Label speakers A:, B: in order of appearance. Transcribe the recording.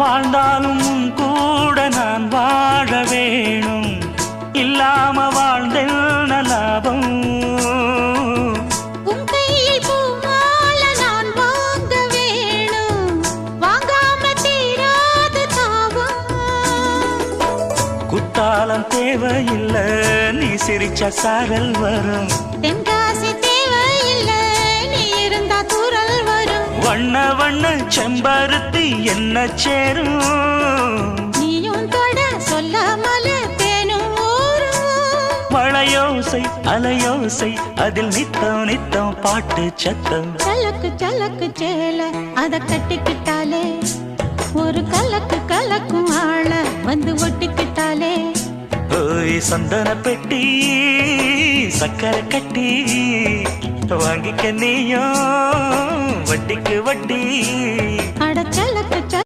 A: வாழ்ந்தாலும் உன் கூட நான் வாழ வேணும். இல்லாம வாழ்ந்தென்ன லாபம்? குத்தாலம் தேவையில்லை நீ சிரிச்ச சாரல் வரும்.
B: தென்காசி
A: வண்ண வண்ண செம்பருத்தி என்ன சேரும்?
B: நீயும் தொட சொல்லாமல தேனும்
A: மழையோசை அலையோசை அதில் நித்தம் நித்தம் பாட்டு சத்தம்.
B: சலக்கு சலக்கு சேல அத கட்டிக்கிட்டாலே. ஒரு கலக்கு கலக்கும் ஆள வந்து ஒட்டிக்கிட்டாலே.
A: ஓய் சந்தன பெட்டி சக்கரை கட்டி வாங்கிக்க நீயும். வட்டிக்கு வட்டி.
B: அட